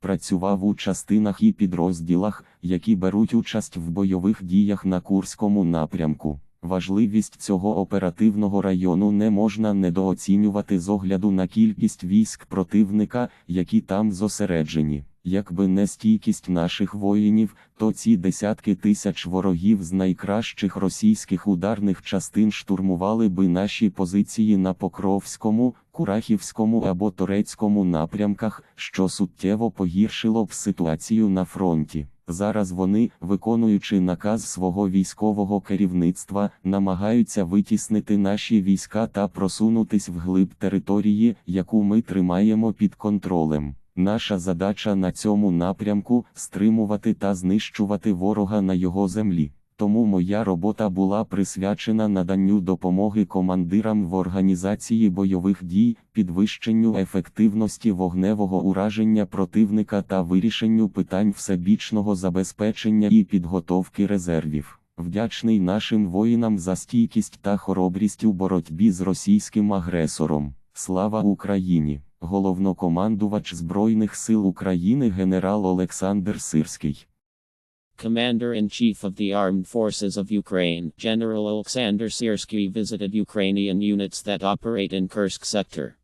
Працював у частинах і підрозділах, які беруть участь в бойових діях на Курському напрямку. Важливість цього оперативного району не можна недооцінювати з огляду на кількість військ противника, які там зосереджені. Якби не стійкість наших воїнів, то ці десятки тисяч ворогів з найкращих російських ударних частин штурмували би наші позиції на Покровському, Курахівському або Торецькому напрямках, що суттєво погіршило б ситуацію на фронті. Зараз вони, виконуючи наказ свого військового керівництва, намагаються витіснити наші війська та просунутись вглиб території, яку ми тримаємо під контролем. Наша задача на цьому напрямку стримувати та знищувати ворога на його землі. Тому моя робота була присвячена наданню допомоги командирам в організації бойових дій, підвищенню ефективності вогневого ураження противника та вирішенню питань всебічного забезпечення і підготовки резервів. Вдячний нашим воїнам за стійкість та хоробрість у боротьбі з російським агресором. Слава Україні! Головнокомандувач Збройних сил України генерал Олександр Сирський. Commander-in-Chief of the Armed Forces of Ukraine, General Alexander Siersky visited Ukrainian units that operate in Kursk sector.